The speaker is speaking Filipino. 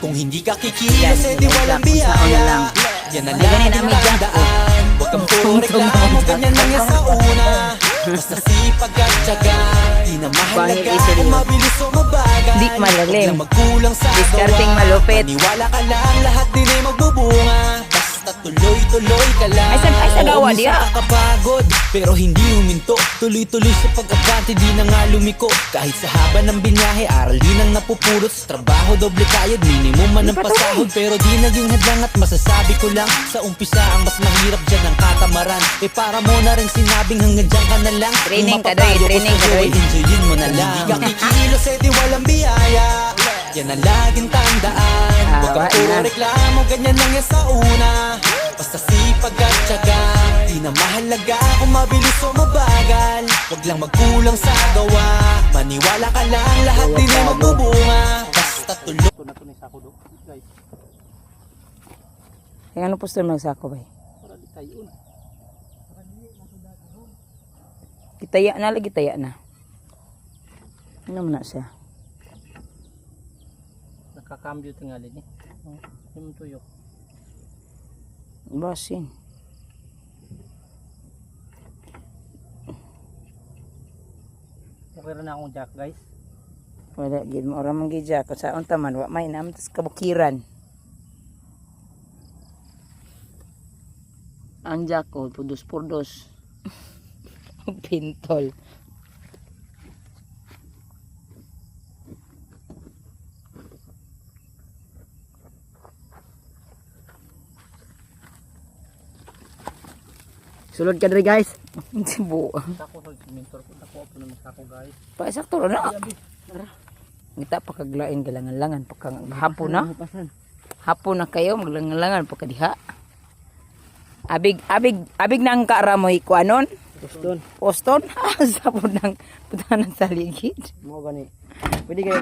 Kung hindi ka kikilos, eh di walang biyaya. Yan ang lagi namin, Jack. tandaan Huwag kang puro reklamo, ganyan lang yan sa una. Basta sipag at tiyaga. Di na mahalaga kung mabilis o mabagal. Di malalim. Magkulang sa Discarding malupit. Maniwala ka lang, lahat din ay magbubunga. Basta tuloy-tuloy ka lang. Ay, saan- diya? minsan nakakapagod Pero hindi huminto. Tuloy-tuloy sa pag-abante Di na nga lumiko. Kahit sa haba ng binyahe Aral din ang napupulot. Sa trabaho doble kayod Minimum man ang pasahod. Pero di naging hadlang At masasabi ko lang Sa umpisa ang mas mahirap dyan ang katamaran. Eh para mo na rin sinabing Hanggang dyan ka na lang. Training ka, Doy. Training ka, Doy. Enjoyin mo na lang. Hindi ka kikilos Eh di walang biyaya. Yan ang laging tandaan. Huwag kang Ah, puro reklamo Ganyan lang yan sa una. Basta sipag at tiyaga Di na mahalaga kung mabilis o mabagal Huwag lang magkulang sa gawa Maniwala ka lang lahat din ay magbubunga Basta tuloy Ito na ito ni Sako do. Guys, Kaya ano poster mo sa ako ba? para di tayo un. Gitaya na lagi taya na. Ano man na siya? Nakakambyo tingali ni. Oh, yung tuyo. Basin. Rin na akong jack guys. Wala gid mo ora man gid siya. Kung saan taman wa may naman tas kabukiran. Ang jako pudos-pudos. Pintol. Sulod ka diri guys. Sibu. Sako sa mentor ko. Nakuha po naman Sako guys. Pa sakto na. Ngita pa kaglain galangan-langan pa kang hapon na. Hapon na kayo maglangan-langan pa kadiha. Abig abig abig nang kaaramoy ko anon. Guston. Poston sa po nang putanan sa ligid. Mo gani. Pwede kayo